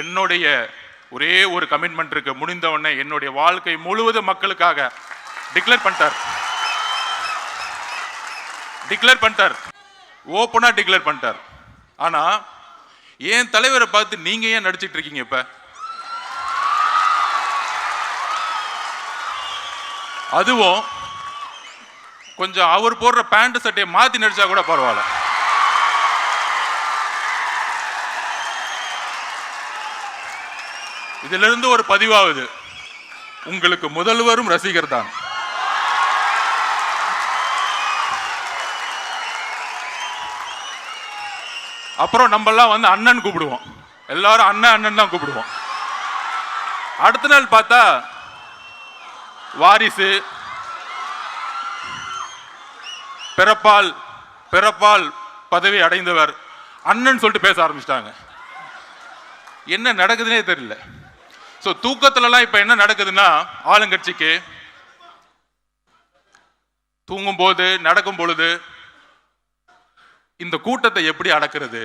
என்னுடைய ஒரே ஒரு கமிட்மெண்ட் இருக்கு. முடிந்தவொடனே என்னுடைய வாழ்க்கை முழுவதும் மக்களுக்காக டிக்ளேர் பண்ணிட்டார். டிக்ளேர் பண்ணிட்டார். ஓப்பனாக டிக்ளேர் பண்ணிட்டார். ஆனால் என் தலைவரை பார்த்து நீங்கள் ஏன் நடிச்சிட்டு இருக்கீங்க இப்போ? அதுவும் கொஞ்சம் அவர் போடுற பேண்ட் சட்டையை மாற்றி நடிச்சா கூட பரவாயில்ல. இதிலிருந்து ஒரு பதிவாகுது உங்களுக்கு முதல்வரும் ரசிகர் தான். அப்புறம் நம்மெல்லாம் வந்து அண்ணன் கூப்பிடுவோம். எல்லாரும் அண்ணன் அண்ணன் தான் கூப்பிடுவோம். அடுத்த நாள் பார்த்தா வாரிசு பிறப்பால் பிறப்பால் பதவி அடைந்தவர் அண்ணன் சொல்லிட்டு பேச ஆரம்பிச்சிட்டாங்க. என்ன நடக்குதுன்னே தெரியல. ஸோ தூக்கத்துலலாம் இப்போ என்ன நடக்குதுன்னா ஆளுங்கட்சிக்கு தூங்கும் போது நடக்கும் பொழுது இந்த கூட்டத்தை எப்படி அடக்கிறது?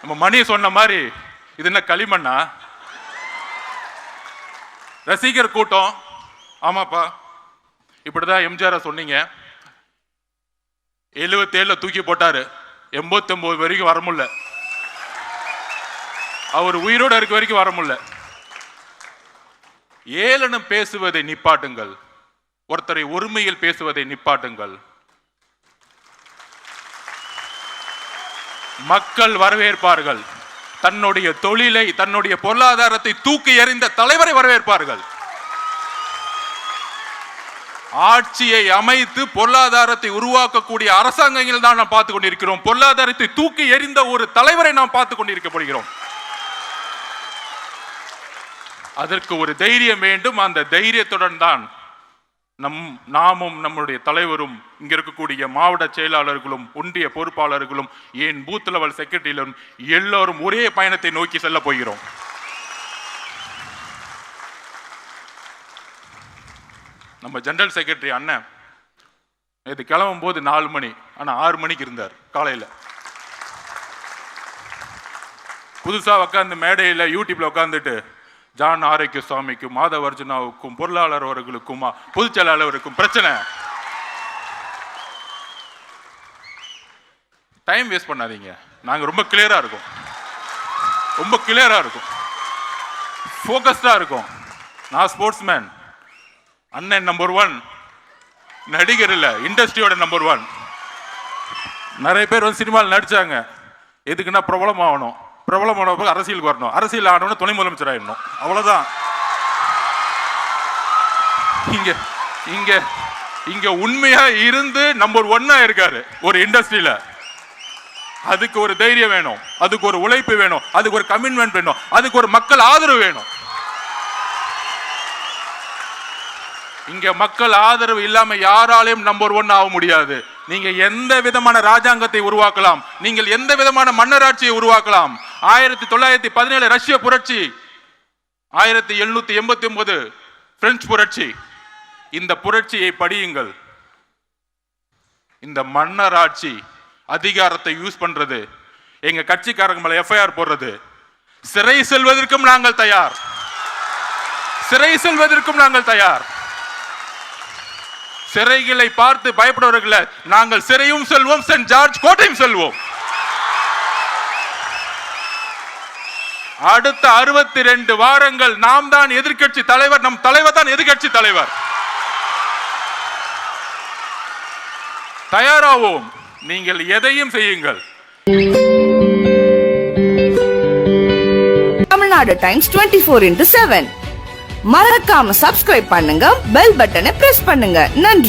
நம்ம மணி சொன்ன மாதிரி இது என்ன களிமண்ணா? ரசிகர் கூட்டம். ஆமாப்பா. இப்படிதான் எம்ஜிஆர் சொன்னீங்க. எழுபத்தேழுல தூக்கி போட்டாரு. எண்பத்தி ஒன்பது வரைக்கும் வர முடியல. அவர் உயிரோட இருக்க வரைக்கும் வர முடியல. ஏளனம் பேசுவதை நிப்பாட்டுங்கள். ஒருத்தரை ஒருமையில் பேசுவதை நிப்பாட்டுங்கள். மக்கள் வரவேற்பார்கள். தன்னுடைய தொழிலை தன்னுடைய பொருளாதாரத்தை தூக்கி எறிந்த தலைவரை வரவேற்பார்கள். ஆட்சியை அமைத்து பொருளாதாரத்தை உருவாக்கக்கூடிய அரசாங்கங்கள் தான் நாம் பார்த்து கொண்டிருக்கிறோம். பொருளாதாரத்தை தூக்கி எறிந்த ஒரு தலைவரை நாம் பார்த்து கொண்டிருக்கப்படுகிறோம் அதற்கு ஒரு தைரியம் வேண்டும். அந்த தைரியத்துடன் தான் நம் நாமும் நம்முடைய தலைவரும் இங்க இருக்கக்கூடிய மாவட்ட செயலாளர்களும் ஒன்றிய பொறுப்பாளர்களும் ஏன் பூத் லெவல் செக்ரட்டரியிலும் எல்லோரும் ஒரே பயணத்தை நோக்கி செல்ல போகிறோம். நம்ம ஜெனரல் செக்ரட்டரி அண்ணன் இது கிளம்பும் போது நாலு மணி ஆனால் ஆறு மணிக்கு இருந்தார் காலையில். புதுசாக உட்காந்து மேடையில் யூடியூப்பில் உட்காந்துட்டு ஜான் ஆரோக்கிய சுவாமிக்கும் மாதவர்ஜுனாவுக்கும் பொருளாளர் அவர்களுக்கும் பொதுச் செயலாளருக்கும் பிரச்சனை. டைம் வேஸ்ட் பண்ணாதீங்க. நாங்கள் ரொம்ப கிளியராக இருக்கோம். ரொம்ப கிளியராக இருக்கும். ஃபோக்கஸ்டாக இருக்கும். நான் ஸ்போர்ட்ஸ்மேன் அண்ணன் நம்பர் ஒன் நடிகர் இல்லை இண்டஸ்ட்ரியோட நம்பர் ஒன் நிறைய பேர் வந்து சினிமாவில் நடித்தாங்க எதுக்குன்னா பிரபலம் ஆகணும் பிரபலமான அரசியலுக்கு வரணும். அரசியல் ஆனவன துணை முதலமைச்சர் ஆயிடணும். அவ்வளவுதான். இங்க இங்க இங்க உண்மையா இருந்து நம்பர் ஒன்னா இருக்காரு. ஒரு இண்டஸ்ட்ரியில அதுக்கு ஒரு தைரியம் வேணும். அதுக்கு ஒரு உழைப்பு வேணும். அதுக்கு ஒரு கமிட்மெண்ட் வேணும். அதுக்கு ஒரு மக்கள் ஆதரவு வேணும். இங்க மக்கள் ஆதரவு இல்லாம யாராலையும் நம்பர் ஒன் ஆக முடியாது. நீங்க எந்த விதமான ராஜாங்கத்தை உருவாக்கலாம்? நீங்கள் எந்த விதமான மன்னராட்சியை உருவாக்கலாம்? ஆயிரத்தி தொள்ளாயிரத்தி பதினேழு ரஷ்ய புரட்சி ஆயிரத்தி எழுநூத்தி எண்பத்தி ஒன்பது பிரெஞ்சு புரட்சி. இந்த புரட்சியை படியுங்கள். இந்த மன்னராட்சி அதிகாரத்தை யூஸ் பண்றது எங்க கட்சிக்காரங்க மேல எஃப்ஐஆர் போடுறது. சிறை செல்வதற்கும் நாங்கள் தயார். சிறை செல்வதற்கும் நாங்கள் தயார். சிறைகளை பார்த்து பயப்படுவர்களை நாங்கள் சிறையும் செல்வோம் சென்ட் ஜார்ஜ் கோட்டையும் செல்வோம். அடுத்த அறுபத்தி ரெண்டு வாரங்கள் நாம் தான் எதிர்கட்சி தலைவர் நம் தலைவர் தான் எதிர்கட்சி தலைவர். தயாராவோம். நீங்கள் எதையும் செய்யுங்கள். Tamil Nadu times twenty four into seven மறக்காம சப்ஸ்கிரைப் பண்ணுங்க பெல் பட்டனை பிரஸ் பண்ணுங்க. நன்றி.